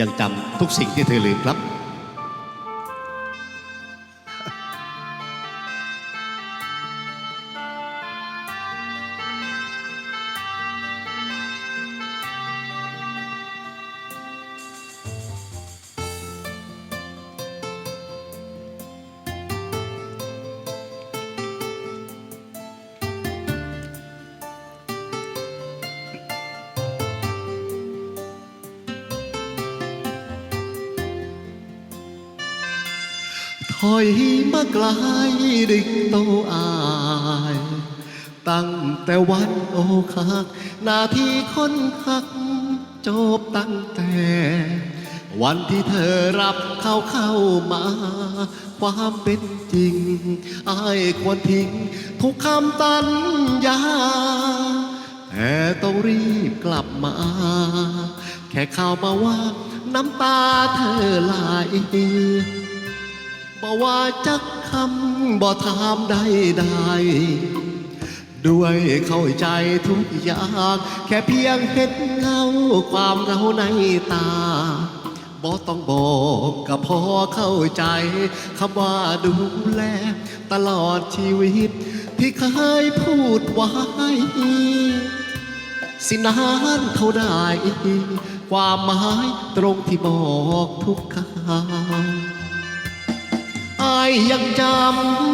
ยังจำทุกสิ่งที่เธอลืมครับ ถอยมาไกลดึกโตอาย ตั้งแต่วันโอคักหน้าที่คนหัก จบตั้งแต่ วันที่เธอรับเข้าเข้ามา ความเป็นจริง อายควรทิ้ง ทุกคำตัญญาแต่ต้องรีบกลับมา แค่ข่าวมาว่า น้ำตาเธอไหล บ่ว่าจักคำบ่ถามใดใดๆด้วยเข้าใจทุกอย่าง แค่เพียงเห็นเงาความเหงาในตาบ่ต้องบอกก็พอเข้าใจคำว่าดูแล ตลอดชีวิต ที่เคยพูดไว้สินานเท่าใดความหมายตรงที่บอกทุกคำ ยยังจ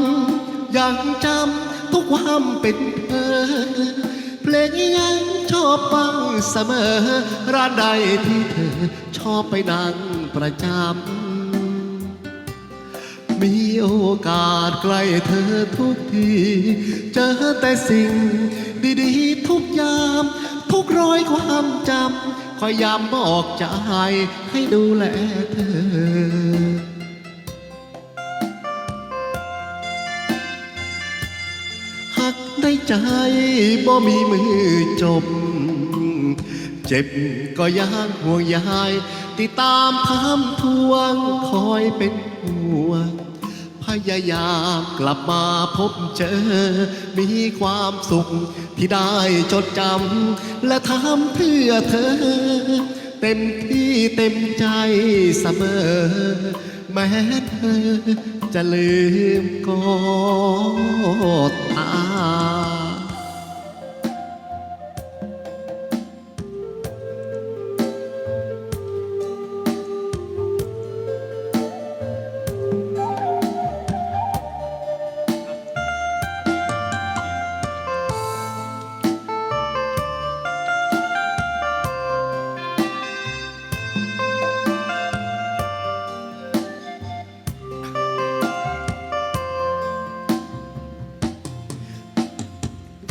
ำยังจำทุกความเป็นเธอเพลงยังชอบฟังเสมอ ร้านใดที่เธอชอบไปนั่งประจำมีโอกาสใกล้เธอทุกที เจอแต่สิ่งดีๆทุกยาม ทุกรอยความจำคอยย้ำบอกใจให้ดูแลเธอ ในใจบ่มีมือจบ เจ็บก็ยังห่วงยาย ติดตามถามทวงคอยเป็นห่วงพยายามกลับมาพบเจอ มีความสุขที่ได้จดจำและทำเพื่อเธอ เต็มที่เต็มใจเสมอ แม้เธอจะลืมก็ตาม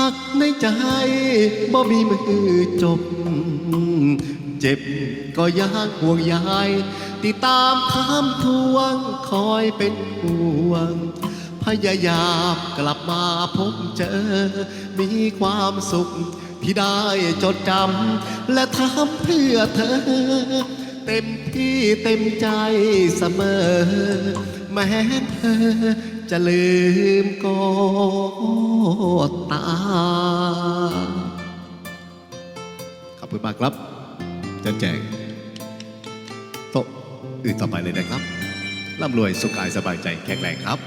หักในใจบ่มีมือจบ เจ็บก็ยากห่วงยาย ติดตามถามทวงคอยเป็นห่วง พยายามกลับมาพบเจอ มีความสุขที่ได้จดจำและทำเพื่อเธอ เต็มที่เต็มใจเสมอ แม้เธอจะลืมก็ตามขอบคุณมากครับเจะแจงโต๊ะอื่นต่อไปเลยนะครับร่ำรวยสุขกายสบายใจแข็งแรงครับ